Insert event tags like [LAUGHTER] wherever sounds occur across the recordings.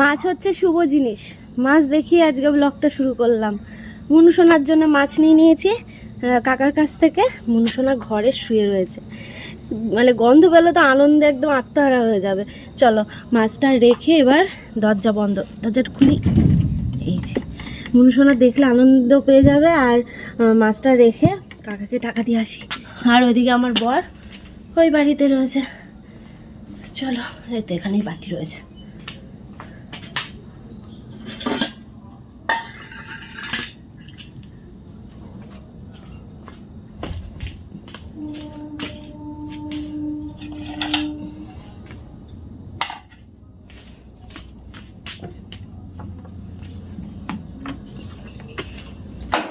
মাছ হচ্ছে শুভ জিনিস। মাছ দেখিয়ে আজকে ব্লগটা শুরু করলাম। মুনুসোনার জন্য মাছ নিয়ে নিয়েছি। কাকার কাছ থেকে মুনুসোনা ঘরে শুয়ে রয়েছে। মানে গন্ধ পেলে তো আনন্দে একদম আত্মহারা হয়ে যাবে। চলো, মাছটা রেখে এবার দরজা বন্ধ। দরজাটা খুলি। এই যে, মুনুসোনা দেখলে আনন্দ পেয়ে যাবে। আর মাছটা রেখে কাকাকে টাকা দিয়ে আসি। আর ওইদিকে আমার বর ওই বাড়িতে রয়েছে। চলো, এই তো এখানেই বাটি রয়েছে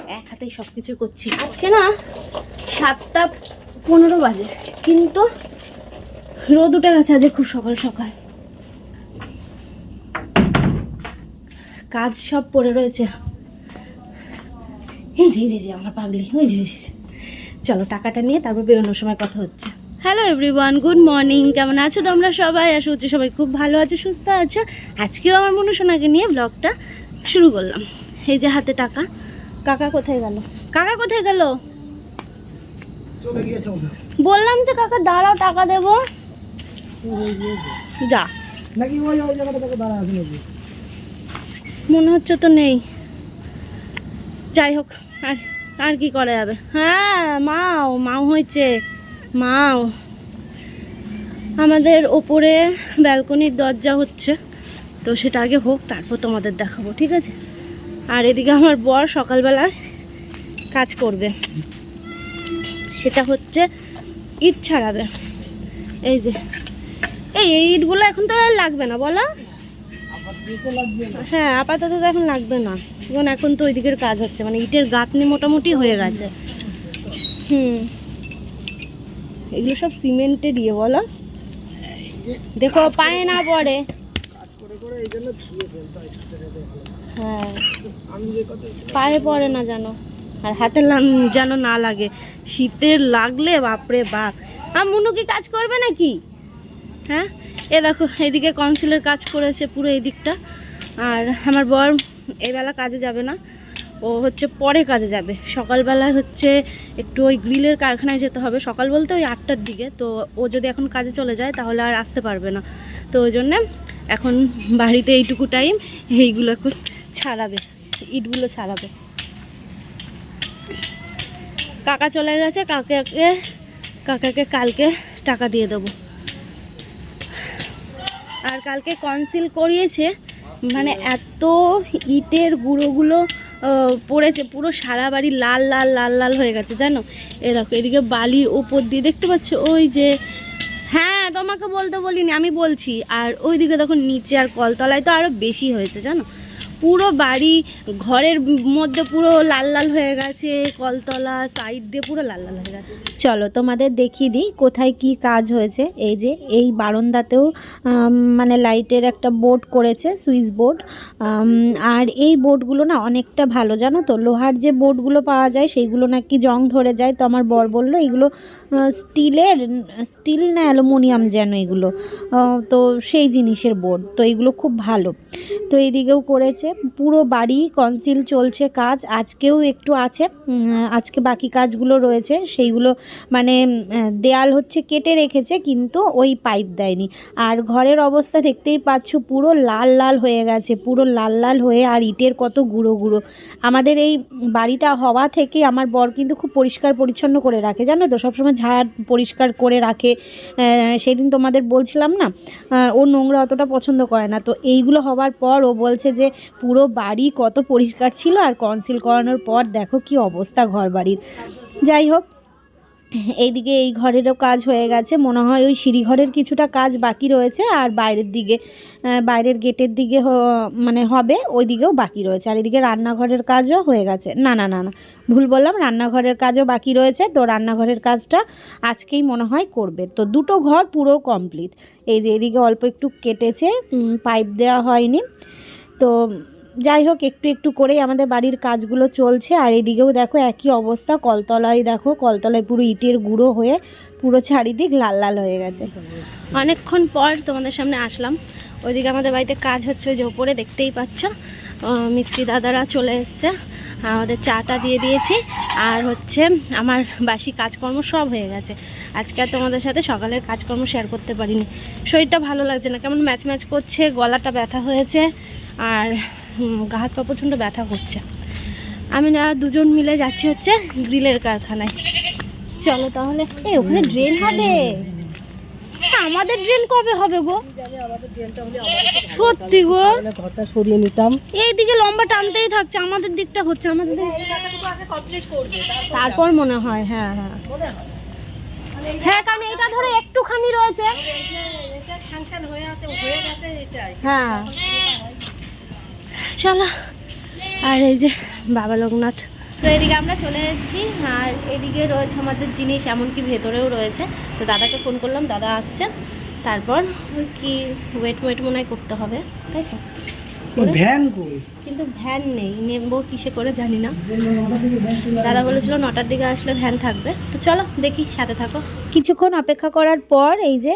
এক হাতেই সব কিছু করছি। আজকে না সাতটা পনেরো বাজে কিন্তু রোদ উঠে গেছে আজকে খুব সকাল সকাল। কাজ সব পড়ে রয়েছে। এই যে যে, আমার পাগলি ওই যে। চলো টাকাটা নিয়ে তারপর বেরোনোর সময় কথা হচ্ছে। হ্যালো এভরিওয়ান গুড মর্নিং কেমন আছো তোমরা সবাই? আশা করছি সবাই খুব ভালো আছো সুস্থ আছো। আজকেও আমার মনুসোনাকে নিয়ে ব্লগটা শুরু করলাম। এই যে হাতে টাকা। কাকা কোথায় গেল? কাকা কোথায় গেল? বললাম যে কাকা দাঁড়াও টাকা দেবো। যা। নাকি ওই ওই জায়গাটা দাঁড়া আছে নাকি? মনে হচ্ছে তো নেই। যাই হোক আর আর কি করা যাবে? হ্যাঁ মাও মাও হয়েছে। মাও। আমাদের ওপরে ব্যালকনির দরজা হচ্ছে। তো সেটা আগে হোক তারপর তোমাদের দেখাবো ঠিক আছে? আর এদিকে আমার বর সকালবেলায় কাজ করবে। সেটা হচ্ছে ইট ছাড়াবে। এই যে। এই এই ইটগুলো এখন তো আর লাগবে না, বলো। হ্যাঁ আপাতত তো এখন লাগবে না। এখন এখন তো ওই দিকের কাজ হচ্ছে মানে ইটের গাঁথনি মোটামুটি হয়ে গেছে। হুম। এগুলো সব সিমেন্টের ইয়ে বলো। দেখো, পায়ে না পড়ে কাজ করে করে এই জন্য ফেলতে হয়। হ্যাঁ। আমি পায়ে পড়ে না জানো আর হাতে যেন না লাগে। শীতের লাগলে বাপরে বাপ। আর মুনু কি কাজ করবে নাকি? হ্যাঁ? এ দেখো এদিকে কাউন্সিলের কাজ করেছে পুরো এই দিকটা আর আমার বর এই বেলা কাজে যাবে না। ও হচ্ছে পরে কাজে যাবে। সকালবেলা হচ্ছে একটু ওই গ্রিলের কারখানায় যেতে হবে। সকাল বলতে ওই আটটার দিকে। তো ও যদি এখন কাজে চলে যায় তাহলে আর আসতে পারবে না। তো ওই জন্যে এখন বাড়িতে এইটুকু টাইম এইগুলো এখন ছাড়াবে, ইটগুলো ছাড়াবে। কাকা চলে গেছে, কাকাকে কাকাকে কালকে টাকা দিয়ে দেবো। আর কালকে কনসিল করিয়েছে মানে এত ইটের গুঁড়োগুলো পড়েছে, পুরো সারা বাড়ি লাল লাল লাল লাল হয়ে গেছে, জানো? এ দেখো, এদিকে বালির ওপর দিয়ে দেখতে পাচ্ছ, ওই যে হ্যাঁ তোমাকে বলতে বলিনি, আমি বলছি। আর ওইদিকে দেখো, নিচে আর কলতলায় তো আরও বেশি হয়েছে, জানো? পুরো বাড়ি, ঘরের মধ্যে পুরো লাল লাল হয়ে গেছে, কলতলা সাইড দিয়ে পুরো লাল লাল হয়ে গেছে। চলো, তোমাদের দেখিয়ে দিই কোথায় কি কাজ হয়েছে। এই যে, এই বারান্দাতেও মানে লাইটের একটা বোর্ড করেছে, সুইচ বোর্ড। আর এই বোর্ডগুলো না অনেকটা ভালো, জানো তো? লোহার যে বোর্ডগুলো পাওয়া যায়, সেইগুলো নাকি জং ধরে যায়, তো আমার বর বলল, এগুলো স্টিলের, স্টিল না অ্যালুমিনিয়াম যেন এগুলো। তো সেই জিনিসের বোর্ড, তো এগুলো খুব ভালো। তো এইদিকেও করেছে। পুরো বাড়ি কনসিল চলছে কাজ, আজকেও একটু আছে আজকে বাকি কাজগুলো রয়েছে, সেইগুলো মানে দেয়াল হচ্ছে কেটে রেখেছে, কিন্তু ওই পাইপ দেয়নি। আর ঘরের অবস্থা দেখতেই পাচ্ছ, পুরো লাল লাল হয়ে গেছে, পুরো লাল লাল হয়ে আর ইটের কত গুঁড়ো গুঁড়ো। আমাদের এই বাড়িটা হওয়া থেকে আমার বর কিন্তু খুব পরিষ্কার পরিচ্ছন্ন করে রাখে, জানো তো? সবসময় ঝাড় পরিষ্কার করে রাখে। সেদিন তোমাদের বলছিলাম না ও নোংরা অতটা পছন্দ করে না। তো এইগুলো হওয়ার পর ও বলছে যে পুরো বাড়ি কত পরিষ্কার ছিল আর কনসিল করানোর পর দেখো কি অবস্থা ঘর বাড়ির যাই হোক, এইদিকে এই ঘরেরও কাজ হয়ে গেছে। মনে হয় ওই সিঁড়িঘরের কিছুটা কাজ বাকি রয়েছে আর বাইরের দিকে বাইরের গেটের দিকে মানে হবে ওই দিকেও বাকি রয়েছে। আর এদিকে রান্নাঘরের কাজও হয়ে গেছে। না না না না, ভুল বললাম, রান্নাঘরের কাজও বাকি রয়েছে। তো রান্নাঘরের কাজটা আজকেই মনে হয় করবে। তো দুটো ঘর পুরো কমপ্লিট এই যে এদিকে অল্প একটু কেটেছে পাইপ দেওয়া হয়নি। তো যাই হোক, একটু একটু করেই আমাদের বাড়ির কাজগুলো চলছে। আর এদিকেও দেখো একই অবস্থা, কলতলায় দেখো, কলতলায় পুরো ইটের গুঁড়ো হয়ে পুরো চারিদিক লাল লাল হয়ে গেছে। অনেকক্ষণ পর তোমাদের সামনে আসলাম। ওইদিকে আমাদের বাড়িতে কাজ হচ্ছে ওই যে ওপরে, দেখতেই পাচ্ছ। মিস্ত্রি দাদারা চলে এসছে। আর আমাদের চাটা দিয়ে দিয়েছি। আর হচ্ছে আমার বাসি কাজকর্ম সব হয়ে গেছে। আজকে আর তোমাদের সাথে সকালের কাজকর্ম শেয়ার করতে পারিনি। শরীরটা ভালো লাগছে না। কেমন ম্যাচ ম্যাচ করছে, গলাটা ব্যথা হয়েছে। আর গা হাত পা প্রচণ্ড ব্যথা করছে। আমি না দুজন মিলে যাচ্ছি হচ্ছে গ্রিলের কারখানায়। চলো তাহলে। এই ওখানে ড্রেন হবে? হ্যাঁ, আমাদের ড্রেন কবে হবে গো? সত্যি গো। ঘরটা সরিয়ে নিতাম এইদিকে লম্বা টানতেই থাকছে আমাদের দিকটা হচ্ছে আমাদের তারপর মনে হয় হ্যাঁ হ্যাঁ। হ্যাঁ কারণ এটা ধরো একটুখানি রয়েছে। হ্যাঁ। চলো। আর এই যে বাবা লোকনাথ। তো এদিকে আমরা চলে এসেছি, আর এদিকে রয়েছে আমাদের জিনিস, এমনকি ভেতরেও রয়েছে। তো দাদাকে ফোন করলাম, দাদা আসছে। তারপর কি ওয়েট ওয়েট মনে করতে হবে, তাই তো? ভ্যান কই? কিন্তু ভ্যান নেই নেব কিসে করে জানি না। দাদা বলেছিল নটার দিকে আসলে ভ্যান থাকবে। তো চলো দেখি সাথে থাকো। কিছুক্ষণ অপেক্ষা করার পর এই যে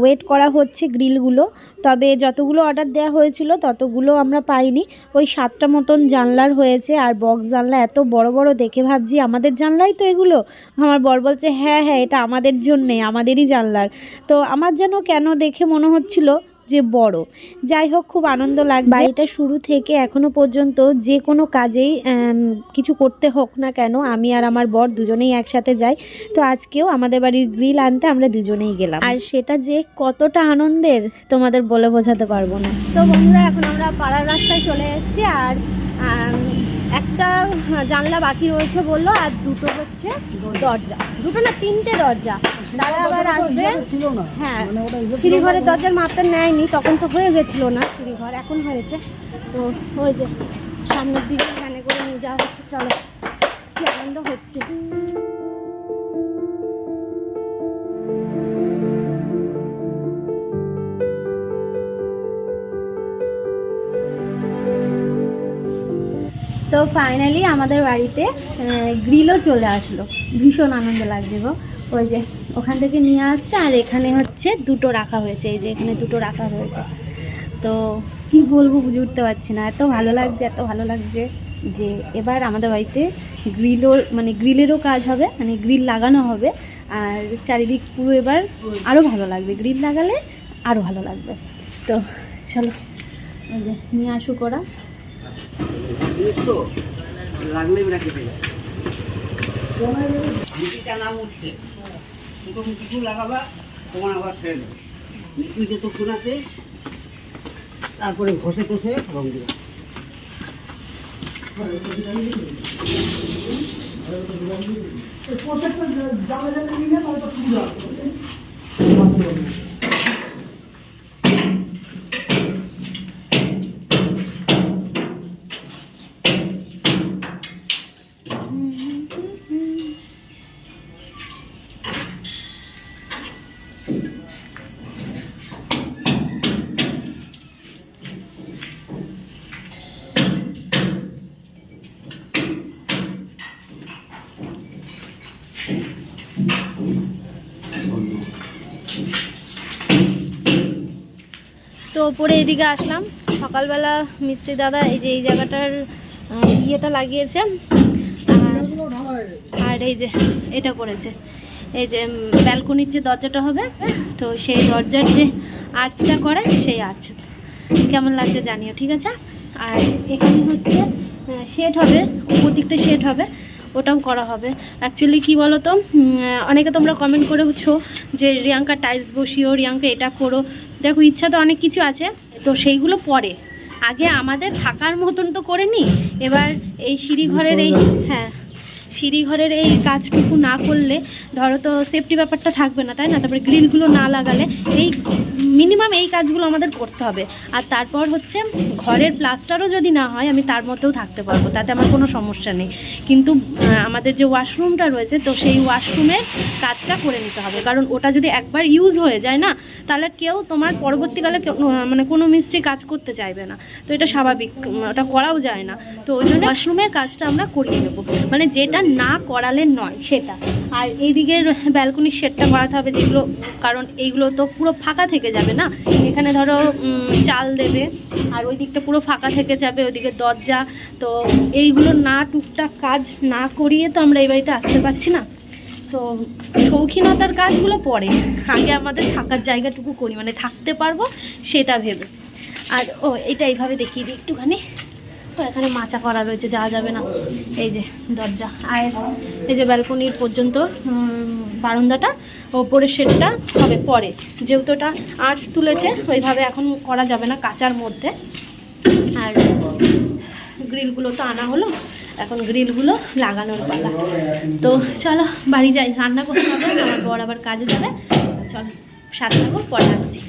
ওয়েট করা হচ্ছে গ্রিলগুলো তবে যতগুলো অর্ডার দেওয়া হয়েছিল ততগুলো আমরা পাইনি। ওই সাতটা মতন জানলার হয়েছে আর বক্স জানলা এত বড় বড় দেখে ভাবছি আমাদের জানলাই তো এগুলো? আমার বর বলছে হ্যাঁ হ্যাঁ এটা আমাদের জন্যে আমাদেরই জানলার। তো আমার যেন কেন দেখে মনে হচ্ছিল যে বড়। যাই হোক খুব আনন্দ লাগবে এটা শুরু থেকে এখনও পর্যন্ত যে কোনো কাজেই কিছু করতে হোক না কেন আমি আর আমার বর দুজনেই একসাথে যাই। তো আজকেও আমাদের বাড়ির গ্রিল আনতে আমরা দুজনেই গেলাম। আর সেটা যে কতটা আনন্দের তোমাদের বলে বোঝাতে পারব না। তো বন্ধুরা এখন আমরা পাড়ার রাস্তায় চলে এসেছি। আর একটা জানলা বাকি রয়েছে বলল আর দুটো হচ্ছে দরজা। দুটো না তিনটে দরজা। দাদা আবার আসবে। হ্যাঁ মানে সিঁড়িঘরের দরজার মাপটা নেয়নি তখন তো হয়ে গেছিল না সিঁড়িঘর এখন হয়েছে। তো হয়েছে সামনের দিকে ভ্যানে করে নিয়ে যাওয়া হচ্ছে চলো কি আনন্দ হচ্ছে। তো ফাইনালি আমাদের বাড়িতে গ্রিলও চলে আসলো। ভীষণ আনন্দ লাগছে গো। ওই যে, ওখান থেকে নিয়ে আসছে, আর এখানে হচ্ছে দুটো রাখা হয়েছে, এই যে এখানে দুটো রাখা হয়েছে। তো কি বলব বুঝে উঠতে পারছি না, এত ভালো লাগছে, এত ভালো লাগছে যে এবার আমাদের বাড়িতে গ্রিলও মানে গ্রিলেরও কাজ হবে মানে গ্রিল লাগানো হবে, আর চারিদিক পুরো এবার আরও ভালো লাগবে। গ্রিল লাগালে আরও ভালো লাগবে। তো চলো, ওই যে, নিয়ে আসুক ওরা মিটিটা নাম উঠছে। কিছু লাগাবা আবার যত তারপরে ঘষে টষে রং দেবে। প্রত্যেকটা জায়গা জায়গা নিলে তাহলে তো সুবিধা তো ওপরে এদিকে আসলাম। সকালবেলা মিস্ত্রি দাদা এই যে এই জায়গাটার ইয়েটা লাগিয়েছে। আর এই যে এটা করেছে। এই যে ব্যালকনির যে দরজাটা হবে, তো সেই দরজার যে আর্চটা করে, সেই আর্চ। কেমন লাগছে জানিও, ঠিক আছে? আর এখানে হচ্ছে শেড হবে, উপর দিকটা শেড হবে। ওটাও করা হবে। অ্যাকচুয়ালি কি বলো তো অনেকে তোমরা কমেন্ট করেছ যে রিয়াঙ্কা টাইলস বসিও রিয়াঙ্কা এটা করো। দেখো ইচ্ছা তো অনেক কিছু আছে তো সেইগুলো পরে। আগে আমাদের থাকার মতন তো করে নি এবার এই সিঁড়ি ঘরের এই হ্যাঁ। সিঁড়িঘরের এই কাজটুকু না করলে, ধরো তো সেফটি ব্যাপারটা থাকবে না, তাই না? তারপরে গ্রিলগুলো না লাগালে এই মিনিমাম এই কাজগুলো আমাদের করতে হবে। আর তারপর হচ্ছে ঘরের প্লাস্টারও যদি না হয়, আমি তার মধ্যেও থাকতে পারব, তাতে আমার কোনো সমস্যা নেই। কিন্তু আমাদের যে ওয়াশরুমটা রয়েছে, তো সেই ওয়াশরুমের কাজটা করে নিতে হবে। কারণ ওটা যদি একবার ইউজ হয়ে যায় না, তাহলে কেউ তোমার পরবর্তীকালে মানে কোনো মিস্ত্রি কাজ করতে চাইবে না। তো এটা স্বাভাবিক ওটা করাও যায় না। তো ওই জন্য ওয়াশরুমের কাজটা আমরা করিয়ে নেব। মানে যেটা না করালে নয় সেটা। আর এইদিকের ব্যালকনির শেডটা করাতে হবে যেগুলো, কারণ এইগুলো তো পুরো ফাঁকা থেকে যাবে না? এখানে ধরো চাল দেবে, আর ওই দিকটা পুরো ফাঁকা থেকে যাবে, ওইদিকে দরজা। তো এইগুলো না টুকটাক কাজ না করিয়ে তো আমরা এই বাড়িতে আসতে পারছি না। তো শৌখিনতার কাজগুলো পরে। আগে আমাদের থাকার জায়গাটুকু করি মানে থাকতে পারব সেটা ভেবে। আর, ও, এটা এইভাবে দেখিয়ে দিই একটুখানি। তো এখানে মাচা করা রয়েছে, যাওয়া যাবে না। এই যে দরজা, আর এই যে ব্যালকনির পর্যন্ত বারান্দাটা ওপরের শেডটা হবে পরে। যেহেতু ওটা আর্টস তুলেছে ওইভাবে এখন করা যাবে না কাঁচার মধ্যে। আর গ্রিলগুলো তো আনা হলো, এখন গ্রিলগুলো লাগানোর পালা। তো চলো, বাড়ি যাই, রান্না করতে হবে, আমার বর আবার কাজে যাবে। চলো সাত থাকো, পরে আসছি।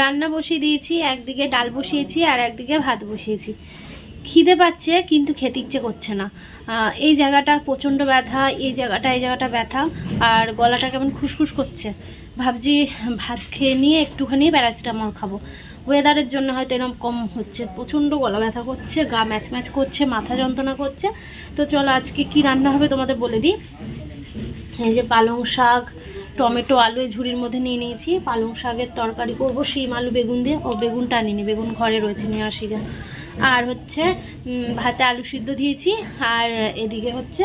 রান্না বসিয়ে দিয়েছি, একদিকে ডাল বসিয়েছি আর একদিকে ভাত বসিয়েছি। খিদে পাচ্ছে, কিন্তু খেতে ইচ্ছে করছে না। এই জায়গাটা প্রচণ্ড ব্যথা, এই জায়গাটা এই জায়গাটা ব্যথা, আর গলাটা কেমন খুসখুস করছে। ভাবছি ভাত খেয়ে নিয়ে একটুখানি প্যারাসিটামল খাব। ওয়েদারের জন্য হয়তো এরকম কম হচ্ছে। প্রচণ্ড গলা ব্যথা করছে, গা ম্যাচ ম্যাচ করছে, মাথা যন্ত্রণা করছে। তো চলো আজকে কি রান্না হবে তোমাদের বলে দিই। এই যে পালং শাক, টমেটো, আলু এই ঝুড়ির মধ্যে নিয়ে নিয়েছি। পালং শাকের তরকারি করব, শিম, আলু, বেগুন দিয়ে। ও, বেগুনটা নিনি বেগুন ঘরে রয়েছে নিয়ে আসি। আর হচ্ছে ভাতে আলু সিদ্ধ দিয়েছি, আর এদিকে হচ্ছে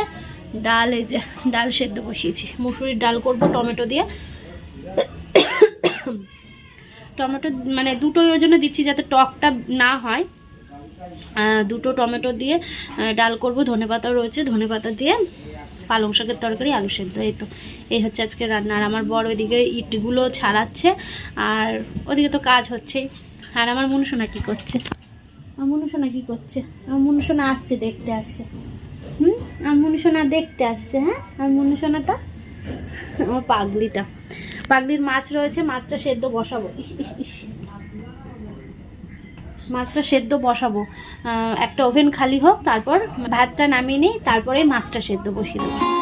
ডাল, এই যে ডাল সেদ্ধ বসিয়েছি। মুসুরির ডাল করব টমেটো দিয়ে। টমেটো মানে দুটোই ওই জন্য দিচ্ছি যাতে টকটা না হয়। দুটো টমেটো দিয়ে ডাল করব ধনেপাতা রয়েছে ধনেপাতা দিয়ে পালং শাকের তরকারি, আলু সেদ্ধ, এই তো। এই হচ্ছে আজকে রান্না। আর আমার বড় ওইদিকে ইটগুলো ছাড়াচ্ছে, আর ওদিকে তো কাজ হচ্ছেই। আর আমার মনুষোনা কী করছে? আমার মনুষোনা কি করছে? আমার মনুষোনা আসছে, দেখতে আসছে। হুম? আমার মনুষোনা দেখতে আসছে হ্যাঁ? আমার মনুষোনাটা আমার পাগলিটা। পাগলির মাছ রয়েছে, মাছটা সেদ্ধ বসাবো। মাছটা সেদ্ধ বসাবো। একটা ওভেন খালি হোক, তারপর ভাতটা নামিয়ে নিই, তারপরে মাছটা সেদ্ধ বসিয়ে দেবো।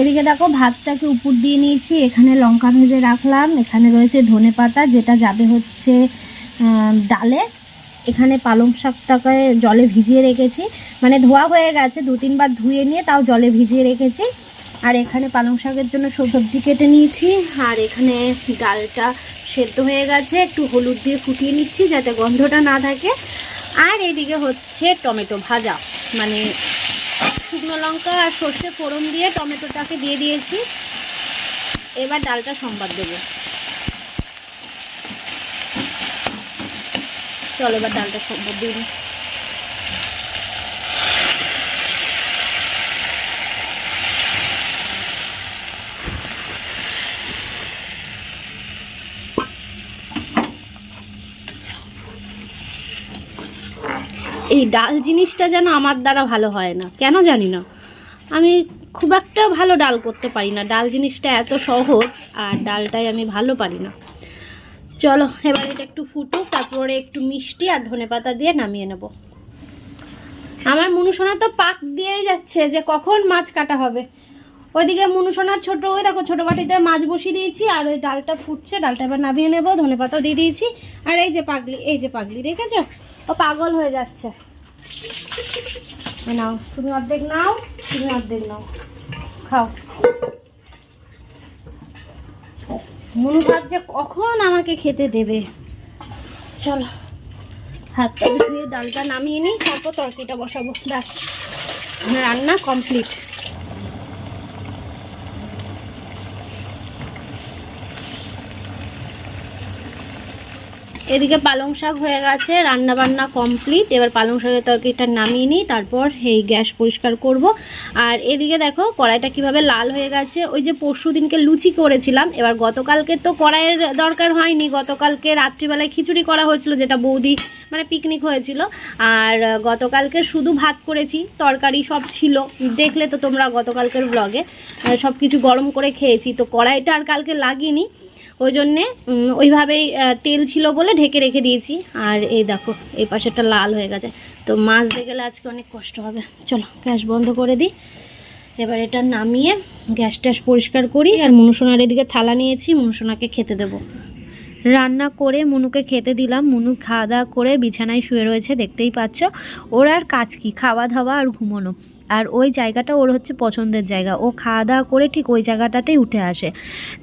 এদিকে দেখো, ভাতটাকে উপর দিয়ে নিয়েছি, এখানে লঙ্কা ভেজে রাখলাম, এখানে রয়েছে ধনে পাতা, যেটা যাবে হচ্ছে ডালে। এখানে পালং শাকটাকে জলে ভিজিয়ে রেখেছি। মানে ধোয়া হয়ে গেছে, দু তিনবার ধুয়ে নিয়ে তাও জলে ভিজিয়ে রেখেছি। আর এখানে পালং শাকের জন্য সব সবজি কেটে নিয়েছি, আর এখানে ডালটা সেদ্ধ হয়ে গেছে, একটু হলুদ দিয়ে ফুটিয়ে নিচ্ছি যাতে গন্ধটা না থাকে। আর এদিকে হচ্ছে টমেটো ভাজা মানে শুকনো লঙ্কা আর সর্ষে ফোড়ন দিয়ে টমেটোটাকে দিয়ে দিয়েছি। এবার ডালটা সম্বাদ দেবো। চলো, এবার ডালটা সম্বাদ দিয়ে এই ডাল জিনিসটা যেন আমার দ্বারা ভালো হয় না। কেন জানি না। আমি খুব একটা ভালো ডাল করতে পারি না। ডাল জিনিসটা এত সহজ আর ডালটাই আমি ভালো পারি না। চলো, এবার এটা একটু ফুটুক, তারপরে একটু মিষ্টি আর ধনেপাতা দিয়ে নামিয়ে নেব। আমার মনুসোনা তো পাক দিয়েই যাচ্ছে যে কখন মাছ কাটা হবে। ওইদিকে মনুসোনার ছোট, ওই দেখো ছোটো বাটিতে মাছ বসিয়ে দিয়েছি আর ওই ডালটা ফুটছে। ডালটা এবার নামিয়ে নেব, ধনেপাতাও দিয়ে দিয়েছি। আর এই যে পাগলি, এই যে পাগলি, দেখেছ? ও পাগল হয়ে যাচ্ছে। নাও, তুমি অর্ধেক নাও, তুমি অর্ধেক নাও। খাও। মনু ভাবছে কখন আমাকে খেতে দেবে। চলো হাতটা ধুয়ে ডালটা নামিয়ে নিই, তারপর তরকারিটা বসাবো। ব্যাস রান্না কমপ্লিট। এদিকে পালং শাক হয়ে গেছে রান্না বান্না কমপ্লিট এবার পালং শাকের তরকারিটা নামিয়ে নিই, তারপর এই গ্যাস পরিষ্কার করব। আর এদিকে দেখো, কড়াইটা কীভাবে লাল হয়ে গেছে। ওই যে পরশু দিনকে লুচি করেছিলাম, এবার গতকালকে তো কড়াইয়ের দরকার হয়নি। গতকালকে রাত্রিবেলায় খিচুড়ি করা হয়েছিল, যেটা বৌদি মানে পিকনিক হয়েছিল। আর গতকালকে শুধু ভাত করেছি, তরকারি সব ছিল। দেখলে তো তোমরা গতকালকের ব্লগে সব কিছু গরম করে খেয়েছি। তো কড়াইটা আর কালকে লাগিনি। ওই জন্যে ওইভাবেই তেল ছিল বলে ঢেকে রেখে দিয়েছি। আর এই দেখো, এই পাশেরটা লাল হয়ে গেছে। তো মাছ দিয়ে গেলে আজকে অনেক কষ্ট হবে। চলো, গ্যাস বন্ধ করে দিই। এবার এটা নামিয়ে গ্যাস ট্যাস পরিষ্কার করি। আর মনুসোনার এদিকে থালা নিয়েছি মনুসোনাকে খেতে দেবো। রান্না করে মনুকে খেতে দিলাম। মনু খাওয়া দাওয়া করে বিছানায় শুয়ে রয়েছে, দেখতেই পাচ্ছ। ওর আর কাজ কি? খাওয়া দাওয়া আর ঘুমোনো। আর ওই জায়গাটা ওর হচ্ছে পছন্দের জায়গা। ও খাওয়া দাওয়া করে ঠিক ওই জায়গাটাতেই উঠে আসে।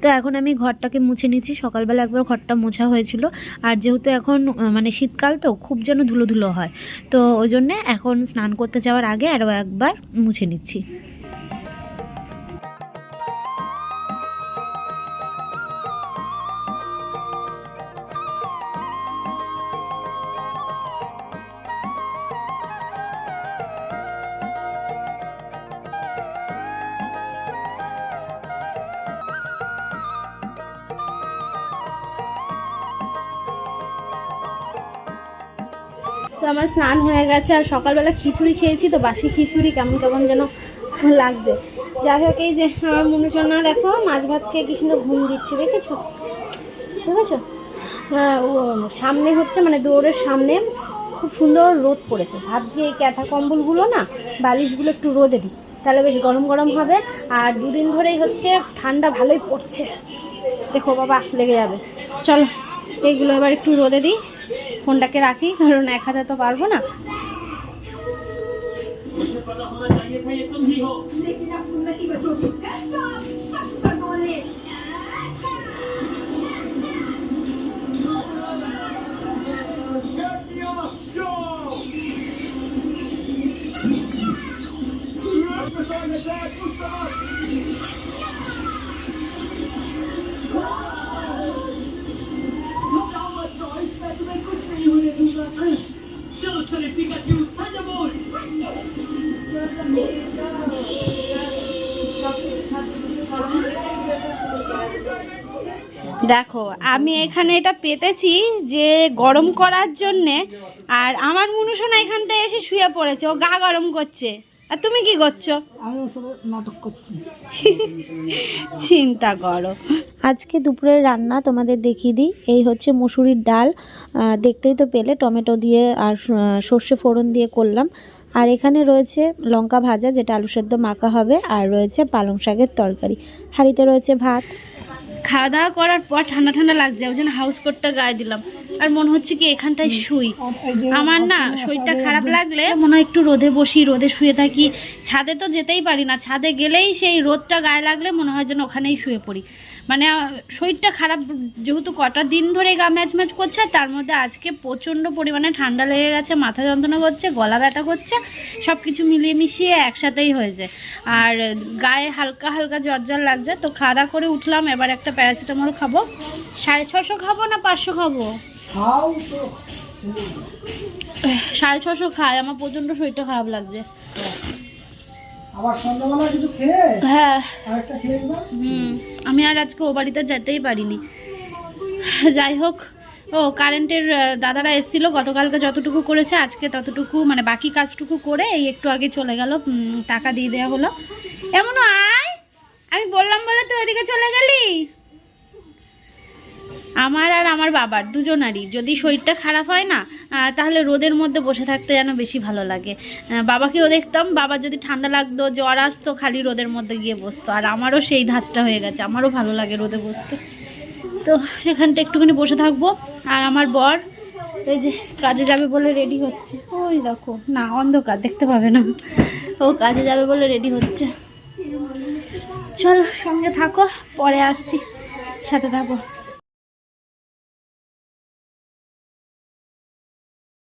তো এখন আমি ঘরটাকে মুছে নিচ্ছি। সকালবেলা একবার ঘরটা মোছা হয়েছিল। আর যেহেতু এখন মানে শীতকাল তো খুব যেন ধুলো ধুলো হয়। তো ওই জন্যে এখন স্নান করতে যাওয়ার আগে আরও একবার মুছে নিচ্ছি। হয়ে গেছে আর সকালবেলা খিচুড়ি খেয়েছি তো বাসি খিচুড়ি কেমন কেমন যেন লাগছে। যাই হোক এই যে আমার মনুচনা দেখো মাছ ভাত খেয়ে কি সুন্দর ঘুম দিচ্ছে দেখেছ? আহ, ও সামনে হচ্ছে মানে দৌড়ের সামনে খুব সুন্দর রোদ পড়েছে। ভাবছি এই ক্যাথা কম্বলগুলো না বালিশগুলো একটু রোদে দিই। তাহলে বেশ গরম গরম হবে আর দুদিন ধরেই হচ্ছে ঠান্ডা ভালোই পড়ছে। দেখো বাবা লেগে যাবে। চলো এইগুলো আবার একটু রোদে দিই। ফোনটাকে রাখি কারণ এক হাতে তো পারব না। দেখো আমি এখানে এটা পেতেছি যে গরম করার জন্যে আর আমার মনুষণা এখানটা এসে শুয়ে পড়েছে ও গা গরম করছে। আর তুমি কি করছ? আমি নাটক করছি। [LAUGHS] চিন্তা করো। আজকে দুপুরের রান্না তোমাদের দেখিয়ে দিই এই হচ্ছে মুসুরির ডাল। দেখতেই তো পেলে টমেটো দিয়ে আর সর্ষে ফোড়ন দিয়ে করলাম। আর এখানে রয়েছে লঙ্কা ভাজা যেটা আলু সেদ্ধ মাখা হবে আর রয়েছে পালং শাকের তরকারি। হাঁড়িতে রয়েছে ভাত। খাওয়া দাওয়া করার পর ঠান্ডা ঠান্ডা লাগছে ওই জন্য হাউস কোটটা গায়ে দিলাম। আর মনে হচ্ছে কি এখানটায় শুই। আমার না শরীরটা খারাপ লাগলে মনে হয় একটু রোদে বসি রোদে শুয়ে থাকি। ছাদে তো যেতেই পারি না ছাদে গেলেই সেই রোদটা গায়ে লাগলে মনে হয় যেন ওখানেই শুয়ে পড়ি। মানে শরীরটা খারাপ যেহেতু কটা দিন ধরে গা ম্যাচ ম্যাচ করছে তার মধ্যে আজকে প্রচণ্ড পরিমাণে ঠান্ডা লেগে গেছে মাথা যন্ত্রণা করছে গলা ব্যথা করছে সব কিছু মিলিয়ে মিশিয়ে একসাথেই হয়েছে। আর গায়ে হালকা হালকা জ্বর জ্বর লাগছে তো খাওয়া দাওয়া করে উঠলাম এবার একটা প্যারাসিটামল খাব। সাড়ে ছশো খাব না পাঁচশো খাব? সাড়ে ছশো খাই আমার প্রচণ্ড শরীরটা খারাপ লাগছে। আবার সন্ধ্যাবেলা কিছু খেয়ে হ্যাঁ। আরেকটা খেয়ে হুম। আমি আর আজকে ও বাড়িতে যেতেই পারিনি। যাই হোক ও কারেন্টের দাদারা এসেছিল গতকালকে যতটুকু করেছে আজকে ততটুকু মানে বাকি কাজটুকু করে এই একটু আগে চলে গেল টাকা দিয়ে দেওয়া হলো। এমনও আয়? আমি বললাম বলে তো ওইদিকে চলে গেলি? আমার আর আমার বাবার দুজনারই। যদি শরীরটা খারাপ হয় না তাহলে রোদের মধ্যে বসে থাকতে যেন বেশি ভালো লাগে। বাবাকেও দেখতাম, বাবার যদি ঠান্ডা লাগতো, জ্বর আসতো, খালি রোদের মধ্যে গিয়ে বসতো। আর আমারও সেই ধাতটা হয়ে গেছে, আমারও ভালো লাগে রোদে বসতে। তো এখানটা একটুখানি বসে থাকব। আর আমার বর এই যে কাজে যাবে বলে রেডি হচ্ছে। ওই দেখো, না, অন্ধকার, দেখতে পাবে না। ও কাজে যাবে বলে রেডি হচ্ছে। চলো, সঙ্গে থাকো, পরে আসছি। সাথে থাকো।